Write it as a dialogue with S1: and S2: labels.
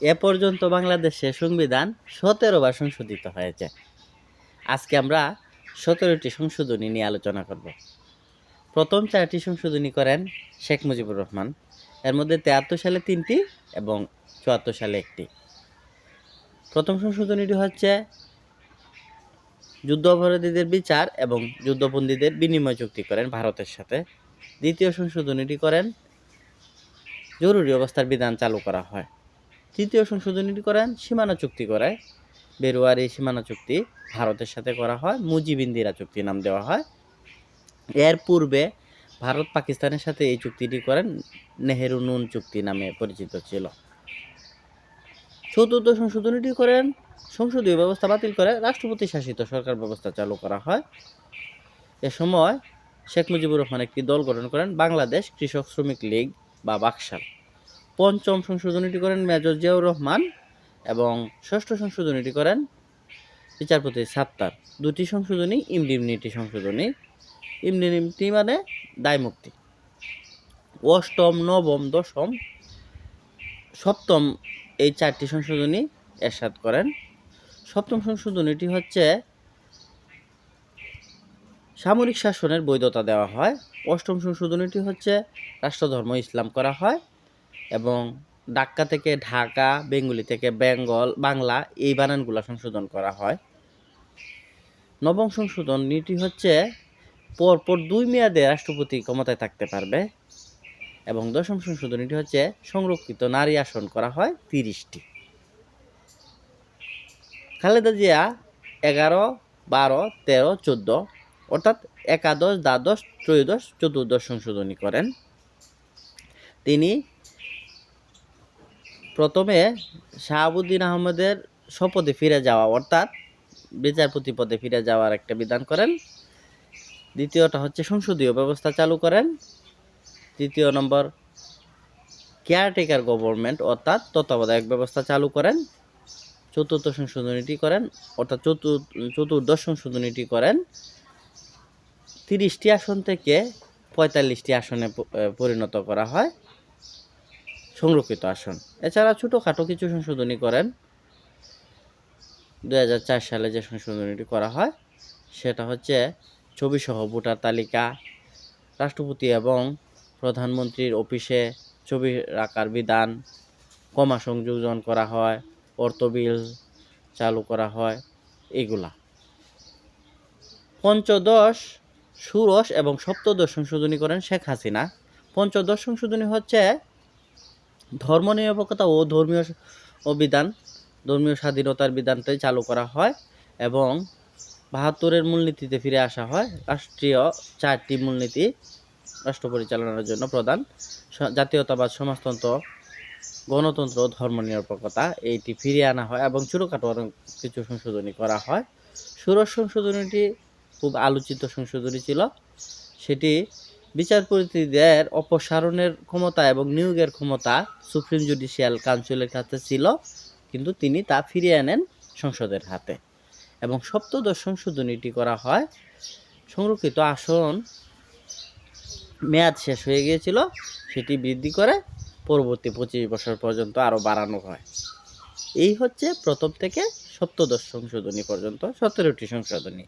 S1: এ পর্যন্ত বাংলাদেশের সংবিধান সতেরো বার সংশোধিত হয়েছে। আজকে আমরা সতেরোটি সংশোধনী নিয়ে আলোচনা করব। প্রথম চারটি সংশোধনী করেন শেখ মুজিবুর রহমান। এর মধ্যে তেয়াত্তর সালে তিনটি এবং চুয়াত্তর সালে একটি। প্রথম সংশোধনীটি হচ্ছে যুদ্ধ অপরাধীদের বিচার এবং যুদ্ধবন্দীদের বিনিময় চুক্তি করেন ভারতের সাথে। দ্বিতীয় সংশোধনীটি করেন জরুরি অবস্থার বিধান চালু করা হয়। তৃতীয় সংশোধনীটি করেন, সীমানা চুক্তি করে। বেরুয়ারি সীমানা চুক্তি ভারতের সাথে করা হয়, মুজিবিন্দিরা চুক্তি নাম দেওয়া হয়। এর পূর্বে ভারত পাকিস্তানের সাথে এই চুক্তিটি করেন, নেহেরু নুন চুক্তি নামে পরিচিত ছিল। চতুর্থ সংশোধনীটি করেন, সংসদীয় ব্যবস্থা বাতিল করে রাষ্ট্রপতি শাসিত সরকার ব্যবস্থা চালু করা হয়। এ সময় শেখ মুজিবুর রহমান একটি দল গঠন করেন, বাংলাদেশ কৃষক শ্রমিক লীগ বা বাকশাল। পঞ্চম সংশোধনীটি করেন মেজর জিয়াউর রহমান এবং ষষ্ঠ সংশোধনীটি করেন বিচারপতি সাত্তার। দুটি সংশোধনী ইমডিমনিটি সংশোধনী। ইমডিমনিটি মানে দায়মুক্তি অষ্টম, নবম, দশম, সপ্তম এই চারটি সংশোধনী এরশাদ করেন। সপ্তম সংশোধনীটি হচ্ছে সামরিক শাসনের বৈধতা দেওয়া হয়। অষ্টম সংশোধনীটি হচ্ছে রাষ্ট্রধর্ম ইসলাম করা হয়। এবং ডাক্কা থেকে ঢাকা, বেঙ্গলি থেকে বেঙ্গল, বাংলা এই বানানগুলো সংশোধন করা হয়। নবম সংশোধন নীতি হচ্ছে পরপর দুই মেয়াদে রাষ্ট্রপতি ক্ষমতায় থাকতে পারবে এবং দশম সংশোধনীটি হচ্ছে সংরক্ষিত নারী আসন করা হয় তিরিশটি। খালেদা জিয়া এগারো, বারো, তেরো, চোদ্দ অর্থাৎ একাদশ, দ্বাদশ, ত্রয়োদশ, চতুর্দশ সংশোধনী করেন। তিনি প্রথমে শাহাবুদ্দিন আহমেদের শপথে ফিরে যাওয়া, অর্থাৎ বিচারপতি পদে ফিরে যাওয়ার একটা বিধান করেন। দ্বিতীয়টা হচ্ছে সংসদীয় ব্যবস্থা চালু করেন। তৃতীয় নম্বর কেয়ারটেকার গভর্নমেন্ট অর্থাৎ তত্ত্বাবধায়ক ব্যবস্থা চালু করেন। চতুর্থ সংশোধনীটি করেন, অর্থাৎ চতুর্থ চতুর্দশ সংশোধনীটি করেন। তিরিশটি আসন থেকে পঁয়তাল্লিশটি আসনে পরিণত করা হয়। সংরক্ষিত আসন। এছাড়া ছোটোখাটো কিছু সংশোধনী করেন। দু হাজার চার সালে যে সংশোধনীটি করা হয়, সেটা হচ্ছে ছবিসহ ভোটার তালিকা, রাষ্ট্রপতি এবং প্রধানমন্ত্রীর অফিসে ছবি রাখার বিধান, কমা সংযোজন করা হয়, অর্থ বিল চালু করা হয়, এগুলা। পঞ্চদশ ষোড়শ এবং সপ্তদশ সংশোধনী করেন শেখ হাসিনা। পঞ্চদশ সংশোধনী হচ্ছে ধর্মনিরপেক্ষতা ও ধর্মীয় অভিধান, ধর্মীয় স্বাধীনতার বিধানটি চালু করা হয় এবং বাহাত্তরের মূলনীতিতে ফিরে আসা হয়। রাষ্ট্রীয় চারটি মূলনীতি রাষ্ট্র পরিচালনার জন্য প্রধান। জাতীয়তাবাদ, সমাজতন্ত্র, গণতন্ত্র ও ধর্মনিরপেক্ষতা এইটি ফিরিয়ে আনা হয় এবং ছোটোখাটো কিছু সংশোধনী করা হয়। ষোড়শ সংশোধনীটি খুব আলোচিত সংশোধনী ছিল। সেটি বিচারপতিদের অপসারণের ক্ষমতা এবং নিয়োগের ক্ষমতা সুপ্রিম জুডিশিয়াল কাউন্সিলের কাছে ছিল, কিন্তু তিনি তা ফিরিয়ে আনেন সংসদের হাতে। এবং সপ্তদশ সংশোধনীটি করা হয়। সংরক্ষিত আসন মেয়াদ শেষ হয়ে গিয়েছিল, সেটি বৃদ্ধি করে পরবর্তী পঁচিশ বছর পর্যন্ত আরও বাড়ানো হয়। এই হচ্ছে প্রথম থেকে সপ্তদশ সংশোধনী পর্যন্ত সতেরোটি সংশোধনী।